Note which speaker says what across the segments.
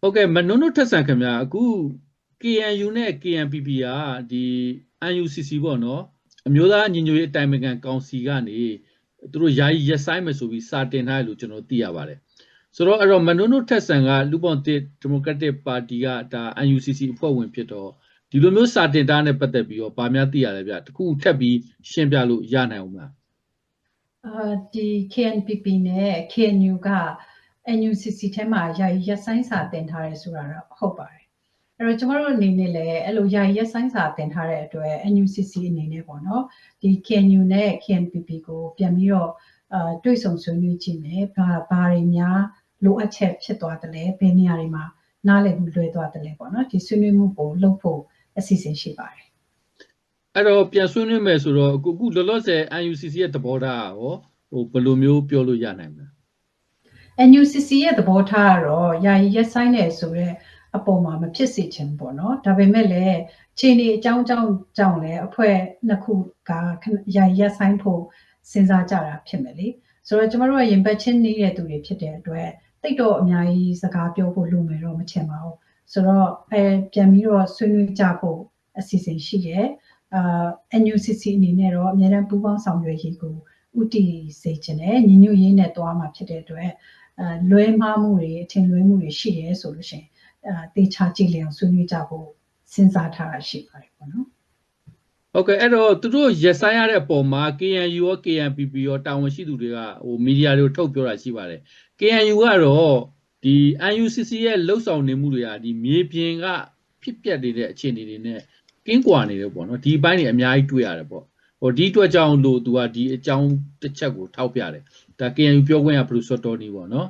Speaker 1: ဟုတ်ကဲ့မနုနုထက်ဆန်ခင်ဗျာအခု KNU နဲ့ KNPP ကဒီ UNCC ပေါ့နော်အမျိုးသားညီညွတ်ရေးအတိုင်ပင်ခံကောင်စီကနေသူတို့ယာယီရက်ဆိုင်မယ်ဆိုပြီးစာတင်ထားတယ်လို့ကျွန်တော်သိရပါတယ်ဆိုတော့အဲ့တော့မနုနုထက်ဆန်ကလူပောင်တစ်ဒီမိုကရက်တစ်ပါတီကဒါ UNCC အဖွဲ့ဝင်ဖြစ်တော့ဒီလိုမျိုးစာတင်တာနဲ့ပတ်သက်ပြီးတော့ဗာများသိရလဲဗျတခုထပ်ပြီးရှင်းပြလို့ရနိုင်အောင်မလား
Speaker 2: အာဒီ KNPP နဲ့ KNU က NUCC ထဲမှာယာယီရက်ဆိုင်စာတင်ထားတယ်ဆိုတာတော့ဟုတ်ပါတယ်အဲ့တော့ကျွန်တော်တို့အနေနဲ့လည်းအဲ့လိုယာယီရက်ဆိုင်စာတင်ထားတဲ့အတွက် NUCC အနေနဲ့ပေါ့နော်ဒီ KNU နဲ့ KNPP ကိုပြန်ပြီးတော့အာတွေ့ဆုံဆွေးနွေးကြည့်မယ်ဘာဘာတွေများလိုအပ်ချက်ဖြစ်သွားတယ်လဲဘယ်နေရာတွေမှာနားလည်မှုလွဲသွားတယ်လဲပေါ့နော်ဒီဆွေးနွေးမှုကိုလုပ်ဖို့အစီအစဉ်ရှိပါတယ်
Speaker 1: အဲ့တော့ပြန်ဆွေးနွေးမယ်ဆိုတော့အခုအခုလောလောဆယ် UNCC ရဲ့သဘောထားရောဟိုဘယ်လိုမျိုးပြောလို့ရနိုင်မလဲ
Speaker 2: NUCC ရဲ့သဘောထားကတော့ယာယီရက်ဆိုင်တယ်ဆိုတော့အပေါ်မှာမဖြစ်စေချင်ဘူးပေါ့နော်ဒါပေမဲ့လည်းခြေနေအကြောင်းကြောင့်ကြောင့်လည်းအဖွဲ့နှစ်ခုကယာယီရက်ဆိုင်ဖို့စဉ်းစားကြတာဖြစ်မယ်လေဆိုတော့ကျမတို့ကရင်ပတ်ချင်းနေတဲ့သူတွေဖြစ်တဲ့အတွက်တိတ်တော့အများကြီးစကားပြောဖို့လိုမယ်တော့မချင်ပါဘူးဆိုတော့အဲပြန်ပြီးတော့ဆွေးနွေးကြဖို့အစီအစဉ်ရှိတယ်အာ NUCC အနေနဲ့တော့အများအားပူးပေါင်းဆောင်ရွက်ရေးကိုဥတီစေချင်တယ်ညီညွတ်ရေးနဲ့တွားမှာဖြစ်တဲ့အတွက်အဲ လွဲမှားမှုတွေအထင်လွဲမှုတွေရှိရဲဆိုလို့ရှိရင်အဲတေချာကြည့်လျအောင်ဆွေးနွေးကြဖို့စဉ်းစားထားတာရှိပါတယ်ပေါ့နော်
Speaker 1: ဟုတ်ကဲ့အဲ့တော့သူတို့ရက်ဆိုင်ရတဲ့အပေါ်မှာ KNU ရော KNPP ရောတာဝန်ရှိသူတွေကဟိုမီဒီယာတွေကိုထုတ်ပြောတာရှိပါတယ် KNU ကတော့ဒီ UNCC ရဲ့လှုပ်ဆောင်နေမှုတွေကဒီမြေပြင်ကဖြစ်ပျက်နေတဲ့အခြေအနေတွေနဲ့ကင်းကွာနေတယ်ပေါ့နော်ဒီအပိုင်းတွေအများကြီးတွေ့ရတယ်ပေါ့ ဟိုဒီအတွက်ကြောင့်လို့သူကဒီအကြောင်းတစ်ချက်ကိုထောက်ပြတယ်ဒါ KNU ပြောခွင့်ရဘလူစောတော်နီပေါ့နော်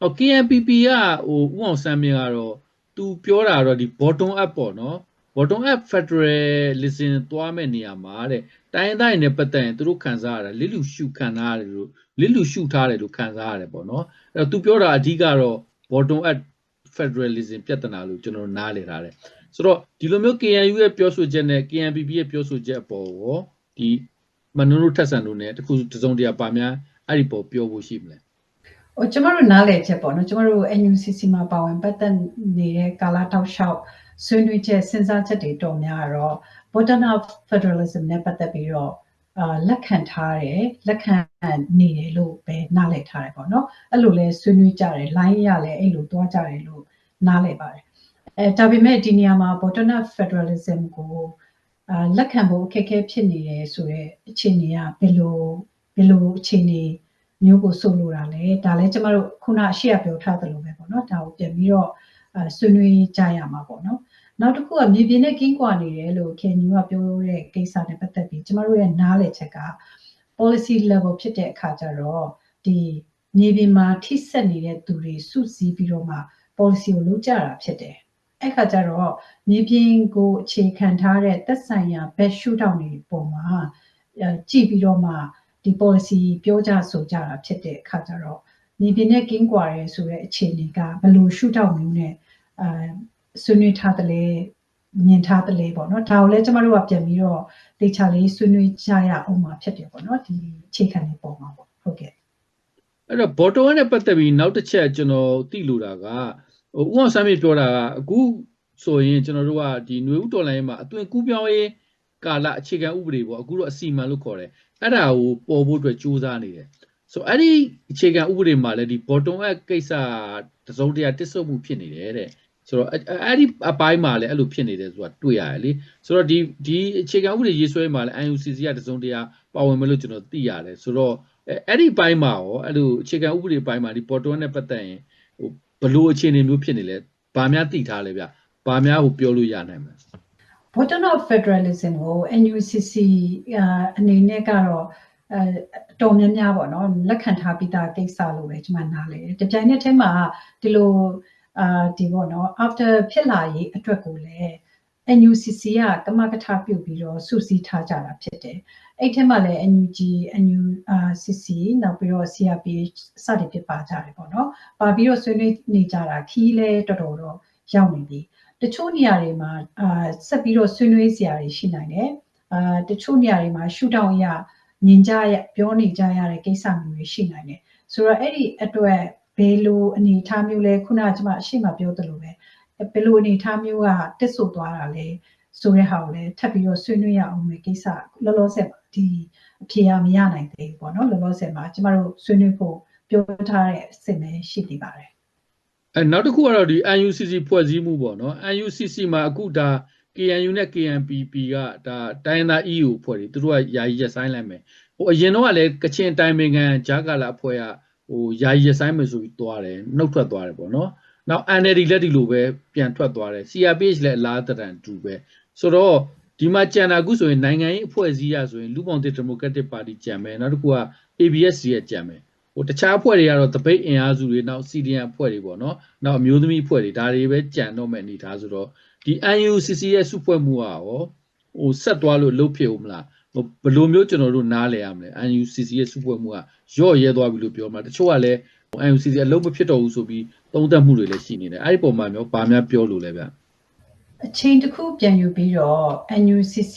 Speaker 1: ဟို KNPP ကဟိုဥအောင်ဆန်းမြင့်ကတော့သူပြောတာတော့ဒီ bottom up ပေါ့နော် bottom up federalism သွားမဲ့နေရာမှာတဲ့တိုင်းရင်းသားတွေနဲ့ပတ်သက်ရင်သူတို့ခံစားရတာလစ်လူရှုခံစားရတယ်လို့လစ်လူရှုထားတယ်လို့ခံစားရတယ်ပေါ့နော်အဲ့တော့သူပြောတာအဓိကတော့ bottom up federalism ပြဿနာလို့ကျွန်တော်နားလည်ထားတယ်ဆိုတော့ဒီလိုမျိုး KNU ရဲ့ပြောဆိုချက်နဲ့ KNPP ရဲ့ပြောဆိုချက်အပေါ်ရော ဒီမနုရုထက်ဆန်တို့ ਨੇ တခုတစုံတရာပါများအဲ့ဒီပေါ်ပြောဖို့ရှိမလဲ
Speaker 2: ဟိုကျမတို့နားလည်ချက်ပေါ့နော်ကျမတို့ NUCC မှာပါဝင်ပတ်သက်နေတဲ့ကာလတောက်လျှောက်ဆွေးနွေးချက်စဉ်းစားချက်တွေတော်များတော့ bottom up federalism နဲ့ပတ်သက်ပြီးတော့အာလက်ခံထားတယ်လက်ခံနေတယ်လို့ပဲနားလည်ထားတယ်ပေါ့နော်အဲ့လိုလဲဆွေးနွေးကြတယ် line ရလဲအဲ့လိုတွားကြတယ်လို့နားလည်ပါတယ်အဲဒါပေမဲ့ဒီနေရာမှာ bottom up federalism ကိုအာ လက်ခံဖို့အခက်အခဲဖြစ်နေတယ်ဆိုတော့အခြေအနေကဘယ်လိုဘယ်လိုအခြေအနေမျိုးကိုဆိုလိုတာလဲဒါလည်းကျမတို့ခုနအရှိရပြောထားသလိုပဲပေါ့နော်ဒါကိုပြန်ပြီးတော့အဲဆွေးနွေးကြရမှာပေါ့နော်နောက်တစ်ခုကမြေပြင်နဲ့ကင်းကွာနေတယ်လို့ခင်ညူကပြောတဲ့ကိစ္စနဲ့ပတ်သက်ပြီးကျမတို့ရဲ့နားလည်ချက်က policy level ဖြစ်တဲ့အခါကျတော့ဒီမြေပြင်မှာထိစက်နေတဲ့သူတွေစုစည်းပြီးတော့မှ policy ကိုလုပ်ကြတာဖြစ်တယ် အဲ့ခါကျတော့မြေပြင်ကိုအခြေခံထားတဲ့သက်ဆိုင်ရာ best shootout တွေပုံမှာကြည့်ပြီးတော့မှဒီ policy ပြောကြဆိုကြတာဖြစ်တဲ့အခါကျတော့မြေပြင်နဲ့ကင်းကွာရဲဆိုတဲ့အခြေအနေကဘယ်လို shootout မျိုးနဲ့အဲဆွေးနွေးထားတယ်လဲမြင်ထားတယ်လဲပေါ့နော်ဒါကိုလည်းကျမတို့ကပြန်ပြီးတော့တေချာလေးဆွေးနွေးကြရအောင်မှာဖြစ်တယ်ပေါ့နော်ဒီအခြေခံလေးပုံမှာပေါ့ဟုတ်ကဲ့
Speaker 1: အဲ့တော့ bottom နဲ့ပတ်သက်ပြီးနောက်တစ်ချက်ကျွန်တော်သိလို့တာက ဟိုဥအောင်ဆမ်းမြေပြောတာကအခုဆိုရင်ကျွန်တော်တို့ကဒီຫນွေဥတော်လိုင်းမှာအသွင်ကူးပြောင်းရေးကာလအခြေခံဥပဒေပေါ့အခုတော့အစီအမံလို့ခေါ်တယ်အဲ့ဒါကိုပေါ်ဖို့အတွက်ကြိုးစားနေတယ်ဆိုအဲ့ဒီအခြေခံဥပဒေမှာလည်းဒီ bottom up ကိစ္စတစုံတရာတစ်ဆုပ်မှုဖြစ်နေတယ်တဲ့ဆိုတော့အဲ့ဒီအပိုင်းမှာလည်းအဲ့လိုဖြစ်နေတယ်ဆိုတာတွေ့ရတယ်လေဆိုတော့ဒီဒီအခြေခံဥပဒေရေးဆွဲမှာလည်း IUCC ကတစုံတရာပါဝင်မယ်လို့ကျွန်တော်သိရတယ်ဆိုတော့အဲ့ဒီပိုင်းမှာရောအဲ့လိုအခြေခံဥပဒေပိုင်းမှာဒီ bottom နဲ့ပတ်သက်ရင်ဟို ဘလို့အခြေအနေမျိုးဖြစ်နေလဲဘာများသိထားလဲဗျဘာများဟိုပြောလို့ရနိုင်မလဲ
Speaker 2: bottom of federalism ကို NUCC အနေနဲ့ကတော့အဲတော်များများပေါ့နော်လက်ခံထားပြီးသားကိစ္စလို့ပဲကျွန်မနားလေတပြိုင်နက်တည်းမှာဒီလိုအာဒီပေါ့နော် after ဖြစ်လာရေးအတွက်ကိုလည်း NUCC ကကမကထပြုတ်ပြီးတော့စုစည်းထားကြတာဖြစ်တယ်အဲ့ထက်မှလည်း NUG NUCC နောက်ပြီးတော့ CRPH စသည်ဖြစ်ပါကြတယ်ပေါ့နော်ပါပြီးတော့ဆွေးနွေးနေကြတာခီးလဲတော်တော်တော့ရောက်နေပြီတချို့နေရာတွေမှာအာဆက်ပြီးတော့ဆွေးနွေးစရာတွေရှိနိုင်တယ်အာတချို့နေရာတွေမှာရှူတောင်းရမြင်ကြရပြောနေကြရတဲ့ကိစ္စမျိုးတွေရှိနိုင်တယ်ဆိုတော့အဲ့ဒီအတွက်ဘယ်လိုအနေအထားမျိုးလဲခုနကကျွန်မအရှိမပြောသလိုပဲ ဘယ်လိုအနေအထားမျိုးကတစ်ဆို့သွားတာလဲဆိုတဲ့ဟာကိုလည်းထပ်ပြီးတော့ဆွေးနွေးရအောင်မယ်ကိစ္စလောလောဆယ်ဒီအဖြေအမရနိုင်သေးဘူးပေါ့နော်လောလောဆယ်မှာကျမတို့ဆွေးနွေးဖို့ပြောထားတဲ့အစ်စ်ပဲရှိနေပါတယ်
Speaker 1: အဲနောက်တစ်ခုကတော့ဒီ UNCC ဖွဲ့စည်းမှုပေါ့နော် UNCC မှာအခုဒါ KNU နဲ့ KNPP ကဒါတိုင်းရင်းသား EU ဖွဲ့တွေသူတို့ကယာယီရက်ဆိုင်လိုက်မယ်ဟိုအရင်တော့ကလည်းကချင်တိုင်းပင်ခံဂျာကာလာအဖွဲ့ကဟိုယာယီရက်ဆိုင်မယ်ဆိုပြီးသွားတယ်နှုတ်ထွက်သွားတယ်ပေါ့နော် နောက် NLD လက်ဒီလိုပဲပြန်ထွက်သွားတယ် CRPH လည်းအလားတန်တူပဲဆိုတော့ဒီမှာကြံတာအခုဆိုရင်နိုင်ငံရေးအဖွဲ့အစည်းရဆိုရင်လူပောင်တစ်ဒီမိုကရက်တစ်ပါတီကြံမယ်နောက်တစ်ခုက ABSC ရဲ့ကြံမယ်ဟိုတခြားအဖွဲ့တွေကတော့တပိတ်အင်အားစုတွေနောက် CDN အဖွဲ့တွေပေါ့နော်နောက်အမျိုးသမီးအဖွဲ့တွေဒါတွေပဲကြံတော့မယ်အနေထားဆိုတော့ဒီ UNCC ရဲ့စုဖွဲ့မှုကရောဟိုဆက်သွားလို့လုပ်ဖြစ်ဦးမလားဟိုဘယ်လိုမျိုးကျွန်တော်တို့နားလဲရမလဲ UNCC ရဲ့စုဖွဲ့မှုကရော့ရဲသွားပြီလို့ပြောမှာတချို့ကလည်း UNCC အလုပ်မဖြစ်တော့ဘူးဆိုပြီး သုံးသပ်မှုတွေလည်းရှိနေတယ်အဲ့ဒီပုံမှာမျိုးဗာများပြောလို့လဲဗျ
Speaker 2: အချိန်တစ်ခုပြန်ယူပြီးတော့ NUCC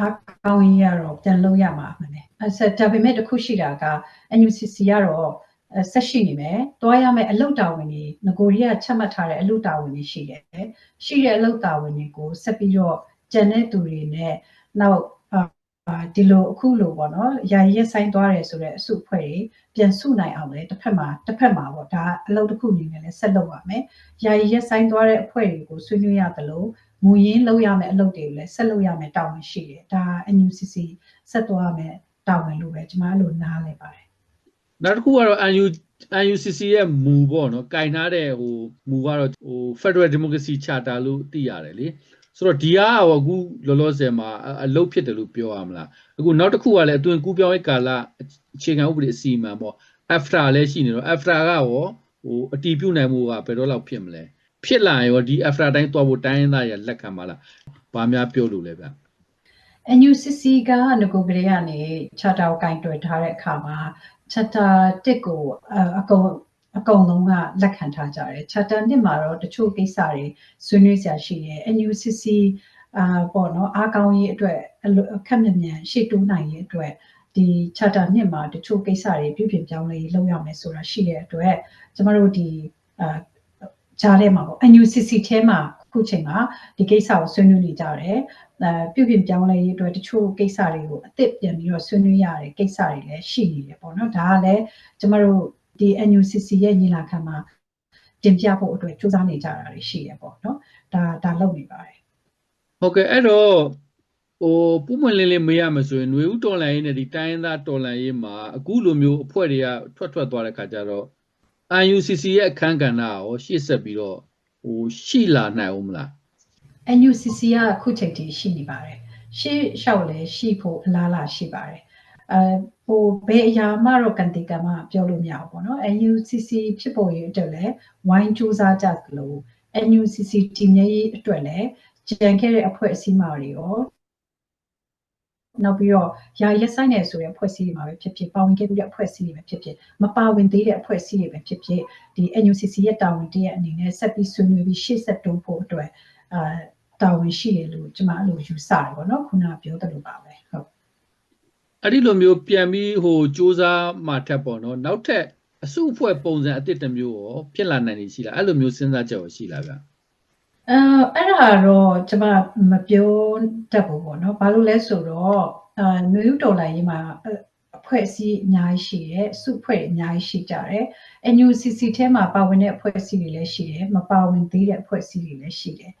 Speaker 2: အကောင်းကြီးရတော့ပြန်လုပ်ရမှာမှန်တယ်အဲဆက်ဒါပေမဲ့တစ်ခုရှိတာက NUCC ကတော့ဆက်ရှိနေမယ်တွားရမယ်အလုတ်တာဝန်တွေငကိုရီးယားချက်မှတ်ထားတဲ့အလုတ်တာဝန်တွေရှိတယ်ရှိတဲ့အလုတ်တာဝန်တွေကိုဆက်ပြီးတော့ကျန်တဲ့သူတွေနဲ့နောက်အာ ဒီလိုအခုလိုပေါ့နော်ယာယီရက်ဆိုင်သွားတယ်ဆိုတော့အစုအဖွဲ့တွေပြန်စုနိုင်အောင်လေတစ်ဖက်မှာတစ်ဖက်မှာပေါ့ဒါအလုပ်တစ်ခုအနေနဲ့လည်းဆက်လုပ်ရမယ်ယာယီရက်ဆိုင်သွားတဲ့အဖွဲ့တွေကိုဆွေးနွေးရသလိုမူရင်းလုပ်ရမယ်အလုပ်တွေကိုလည်းဆက်လုပ်ရမယ်တာဝန်ရှိတယ်ဒါ NUCC ဆက်သွားရမယ်တာဝန်လို့ပဲကျွန်မအဲ့လိုနားလည်ပါတယ်
Speaker 1: နောက်တစ်ခုကတော့ NU UNCC ရဲ့မူပေါ့နော်ကင်ထားတဲ့ဟိုမူကတော့ဟို Federal Democracy Charter လို့သိရတယ်လေ ဆိုတော့ဒီဟာကအခုလောလောဆယ်မှာအလုပ်ဖြစ်တယ်လို့ပြောရမလားအခုနောက်တစ်ခုကလည်းအသွင်ကူးပြောင်းရေးကာလအခြေခံဥပဒေအစီအမံပေါ့ AFTA လည်းရှိနေတော့ AFTA ကရောဟိုအတီးပြုတ်နိုင်မှုကဘယ်တော့လောက်ဖြစ်မလဲဖြစ်လာရောဒီ AFTA တိုင်းသွားဖို့တိုင်းရင်းသားရလက်ခံပါလားဘာများပြောလို့လဲဗျ
Speaker 2: NUCC ကငကိုကလေးကနေ charter ကိုကင်တွယ်ထားတဲ့အခါမှာ charter 1ကိုအကုန် အကုန်လုံးကလက်ခံထားကြတယ် charter 1မှာတော့တချို့ကိစ္စတွေဆွေးနွေးစရာရှိတယ် NUCC အာပေါ့နော်အားကောင်းရေးအတွက်အခက်မြမြန်ရှေ့တိုးနိုင်ရေးအတွက်ဒီ charter 1မှာတချို့ကိစ္စတွေပြုပြင်ပြောင်းလဲလုပ်ရမယ်ဆိုတာရှိတဲ့အတွက်ကျမတို့ဒီအာဂျားထဲမှာပေါ့ NUCC ထဲမှာခုချိန်မှာဒီကိစ္စကိုဆွေးနွေးနေကြတယ်အဲပြုပြင်ပြောင်းလဲရေးအတွက်တချို့ကိစ္စတွေကိုအသစ်ပြန်ပြီးတော့ဆွေးနွေးရတဲ့ကိစ္စတွေလည်းရှိနေတယ်ပေါ့နော်ဒါကလည်းကျမတို့ ဒီ NUCC ရဲ့ညီလာခံမှာတင်ပြဖို့အတွက်စူးစမ်းနေကြတာတွေရှိရပေါ့နော်ဒါဒါလုပ်နေပါတယ်
Speaker 1: ဟုတ်ကဲ့အဲ့တော့ဟိုပုံမှန်လေးလေးမေးရမှာဆိုရင်ຫນွေဦးတော်လန်ရေးနဲ့ဒီတိုင်းရင်းသားတော်လန်ရေးမှာအခုလိုမျိုးအဖွဲ့တွေကထွက်ထွက်သွားတဲ့ခါကျတော့ UNCC ရဲ့အခန်းကဏ္ဍရောရှေ့ဆက်ပြီးတော့ဟိုရှိလာနိုင်ဦးမလား
Speaker 2: NUCC ကအခုချိန်ထိရှိနေပါတယ်ရှေ့လျှောက်လည်းရှိဖို့အလားအလာရှိပါတယ် အဲဟိုဘယ်အရာမှတော့ကန်တီကမှပြောလို့မရဘူးပေါ့နော် NUCC ဖြစ်ပေါ်ရေးအတွက်လည်းဝိုင်းစူးစမ်းကြသလို NUCC တည်မြဲရေးအတွက်လည်းကြံခဲ့တဲ့အဖွဲ့အစည်းမှာတွေရောနောက်ပြီးတော့ယာရက်ဆိုင်နေဆိုတဲ့အဖွဲ့အစည်းတွေမှာပဲဖြစ်ဖြစ်ပါဝင်ခဲ့ပြီးတဲ့အဖွဲ့အစည်းတွေပဲဖြစ်ဖြစ်မပါဝင်သေးတဲ့အဖွဲ့အစည်းတွေပဲဖြစ်ဖြစ်ဒီ NUCC ရဲ့တာဝန်တရက်အနေနဲ့ဆက်ပြီးဆွေးနွေးပြီးရှေ့ဆက်တိုးဖို့အတွက်အာတာဝန်ရှိတယ်လို့ကျွန်မအဲ့လိုယူဆတယ်ပေါ့နော်ခုနကပြောသလိုပါပဲဟုတ်
Speaker 1: အဲ့ဒီလိုမျိုးပြန်ပြီးဟိုစူးစမ်းမှထက်ပေါ့နော်နောက်ထပ်အစုအဖွဲ့ပုံစံအသစ်တစ်မျိုးရောဖြစ်လာနိုင်နေရှိလားအဲ့လိုမျိုးစဉ်းစားချက်ရောရှိလားဗျ
Speaker 2: အဲအဲ့ဒါတော့ကျွန်မမပြောတတ်ဘူးပေါ့နော်ဘာလို့လဲဆိုတော့အာနွေဦးတော်လိုင်းရေးမှာအဖွဲ့အစည်းအများကြီးရှိတယ်စုဖွဲ့အများကြီးရှိကြတယ် NUCC ထဲမှာပါဝင်တဲ့အဖွဲ့အစည်းတွေလည်းရှိတယ်မပါဝင်သေးတဲ့အဖွဲ့အစည်းတွေလည်းရှိတယ်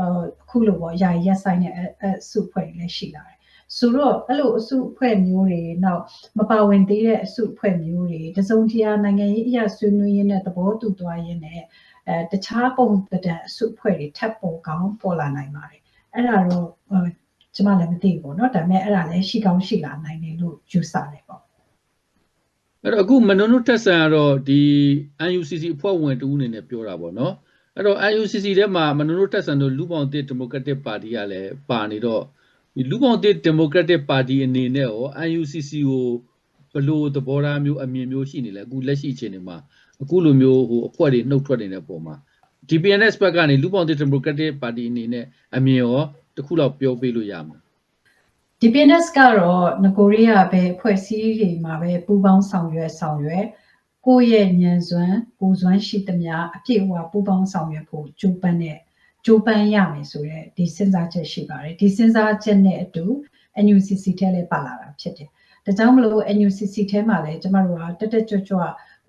Speaker 2: အခုလိုပေါ့ယာရက်ဆိုင်တဲ့အစုဖွဲ့တွေလည်းရှိလာတယ် ဆိုတော့အဲ့လိုအစုအဖွဲ့မျိုးတွေနောက်မပါဝင်သေးတဲ့အစုအဖွဲ့မျိုးတွေတစုံတရာနိုင်ငံရေးအရာဆွေးနွေးရင်းနဲ့သဘောတူသွားရင်းနဲ့အဲတခြားပုံသဏ္ဍာန်အစုအဖွဲ့တွေထပ်ပေါ်ကောင်းပေါ်လာနိုင်ပါတယ်အဲ့ဒါတော့ကျမလည်းမသိဘူးပေါ့နော်ဒါပေမဲ့အဲ့ဒါလည်းရှိကောင်းရှိလာနိုင်တယ်လို့ယူဆတယ်ပေါ့
Speaker 1: အဲ့တော့အခုမနုနုတက်ဆန်ကတော့ဒီ UNCC အဖွဲ့ဝင်တူအနေနဲ့ပြောတာပေါ့နော်အဲ့တော့ UNCC ထဲမှာမနုနုတက်ဆန်တို့လူပေါင်းတစ်ဒီမိုကရက်တစ်ပါတီကလည်းပါနေတော့ ဒီလူပောင်တစ်ဒီမိုကရက်တစ်ပါတီအနေနဲ့ရော UNCC ကိုဘယ်လိုသဘောထားမျိုးအမြင်မျိုးရှိနေလဲအခုလက်ရှိအချိန်တွေမှာအခုလိုမျိုးဟိုအဖွဲ့တွေနှုတ်ထွက်နေတဲ့ပုံမှာ DPNS ဘက်ကနေလူပောင်တစ်ဒီမိုကရက်တစ်ပါတီအနေနဲ့အမြင်ရောတစ်ခုတော့ပြောပေးလို့ရမှာ
Speaker 2: DPNS ကတော့ငကိုရီးယားပဲဖွဲ့စည်းတွေမှာပဲပူးပေါင်းဆောင်ရွက်ဆောင်ရွက်ကိုယ့်ရဲ့ဉာဏ်စွမ်းကိုယ်စွမ်းရှိသမျှအပြည့်အဝပူးပေါင်းဆောင်ရွက်ဖို့ကြိုးပမ်းတဲ့ ကြိုးပမ်းရမယ်ဆိုတော့ဒီစဉ်းစားချက်ရှိပါတယ်ဒီစဉ်းစားချက်နဲ့အတူ NUCC ထဲလည်းပါလာတာဖြစ်တယ်ဒါကြောင့်မလို့ NUCC ထဲမှာလည်းကျမတို့ကတက်တက်ကြွကြွ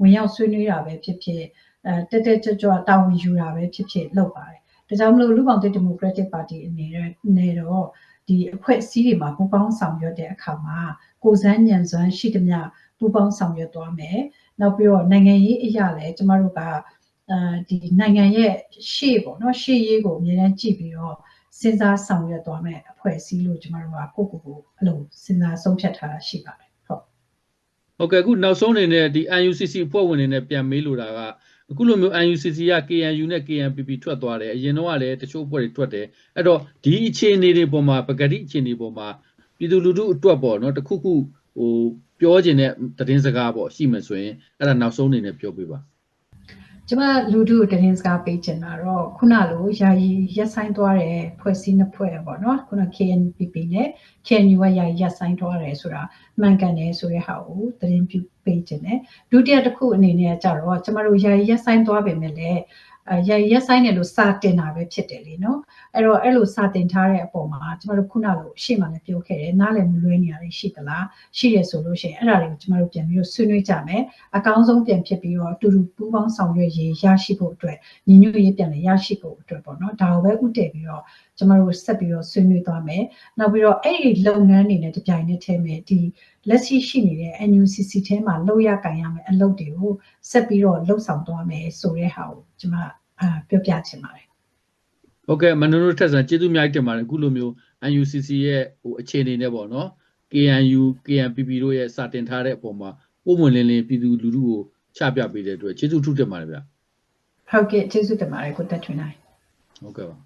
Speaker 2: ဝင်ရောက်ဆွေးနွေးတာပဲဖြစ်ဖြစ်အဲတက်တက်ကြွကြွတာဝန်ယူတာပဲဖြစ်ဖြစ်လုပ်ပါတယ်ဒါကြောင့်မလို့လူပောင်တဲ့ Democratic Party အနေနဲ့နေတော့ဒီအဖွဲ့အစည်းတွေမှာပူးပေါင်းဆောင်ရွက်တဲ့အခါမှာကိုယ်စမ်းဉာဏ်စွမ်းရှိသမျှပူးပေါင်းဆောင်ရွက်သွားမယ်နောက်ပြီးတော့နိုင်ငံရေးအရာလည်းကျမတို့က အဲဒီနိုင်ငံရဲ့ရှေ့ပေါ့နော်ရှေ့ရေးကိုအများနဲ့ကြည့်ပြီးတော့စဉ်းစားဆောင်ရွက်သွားမယ်အဖွဲ့အစည်းလို့ကျမတို့ကကိုယ့်ကိုယ်ကိုအဲ့လိုစဉ်းစားဆုံးဖြတ်ထားတာရှိပါတယ်ဟုတ်
Speaker 1: ဟုတ်ကဲ့အခုနောက်ဆုံးအနေနဲ့ဒီ UNCC အဖွဲ့ဝင်တွေနဲ့ပြန်မေးလိုတာကအခုလိုမျိုး UNCC က KNU နဲ့ KNPP ထွက်သွားတယ်အရင်တော့ကလည်းတချို့အဖွဲ့တွေထွက်တယ်အဲ့တော့ဒီအခြေအနေတွေပေါ်မှာပကတိအခြေအနေပေါ်မှာပြည်သူလူထုအတွက်ပေါ့နော်တခုခုဟိုပြောချင်တဲ့သတင်းစကားပေါ့ရှိမှဆိုရင်အဲ့ဒါနောက်ဆုံးအနေနဲ့ပြောပြပါ
Speaker 2: ကျမလူထုကိုတင်းစကားပေးချင်တာတော့ခုနလိုယာယီရက်ဆိုင်သွားတဲ့ဖွဲ့စည်းနှစ်ဖွဲ့ပေါ့နော်ခုန KNPP နဲ့ KNU ကယာယီရက်ဆိုင်သွားတယ်ဆိုတာမှန်ကန်တယ်ဆိုတဲ့ဟာကိုသတင်းပြုပေးချင်တယ်ဒုတိယတစ်ခုအနေနဲ့ကြတော့ကျမတို့ယာယီရက်ဆိုင်သွားပေမဲ့လည်းအဲယာယီ ရက်ဆိုင်တယ်လို့စာတင်တာပဲဖြစ်တယ်လीနော်အဲ့တော့အဲ့လိုစာတင်ထားတဲ့အပေါ်မှာကျမတို့ခုနလိုရှေ့မှာလည်းပြောခဲ့တယ်နားလည်မလွဲနေရတယ်ရှိသလားရှိရဆိုလို့ရှိရင်အဲ့ဒါတွေကိုကျမတို့ပြန်ပြီးတော့ဆွေးနွေးကြမယ်အကောင်းဆုံးပြန်ဖြစ်ပြီးတော့အတူတူပူးပေါင်းဆောင်ရွက်ရေးရရှိဖို့အတွက်ညီညွတ်ရေးပြန်လည်းရရှိဖို့အတွက်ပေါ့နော်ဒါကိုပဲဥတည်ပြီးတော့ကျမတို့ဆက်ပြီးတော့ဆွေးနွေးသွားမယ်နောက်ပြီးတော့အဲ့ဒီလုပ်ငန်းတွေနဲ့တပြိုင်နက်တည်းမှာဒီလက်ရှိရှိနေတဲ့ NUCC ထဲမှာလောက်ရကန်ရမယ်အလုပ်တွေကိုဆက်ပြီးတော့လှုပ်ဆောင်သွားမယ်ဆိုတဲ့ဟာကို ကျမအာပြောပြချင်ပါတယ်
Speaker 1: ဟုတ်ကဲ့မနတို့ထက်ဆန်ကျေးဇူးအများကြီးတင်ပါတယ်အခုလိုမျိုး UNCC ရဲ့ဟိုအခြေအနေနဲ့ပေါ့နော် KNU KNPP တို့ရဲ့စာတင်ထားတဲ့အပေါ်မှာပုံမှန်လင်းလင်းပြည်သူလူထုကိုချပြပေးတဲ့အတွက်ကျေးဇူးထူးတင်ပါတယ်ဗျ
Speaker 2: ဟုတ်ကဲ့ကျေးဇူးတင်ပါတယ်ကိုတက်ထွင်နိုင်
Speaker 1: ဟုတ်ကဲ့ပါ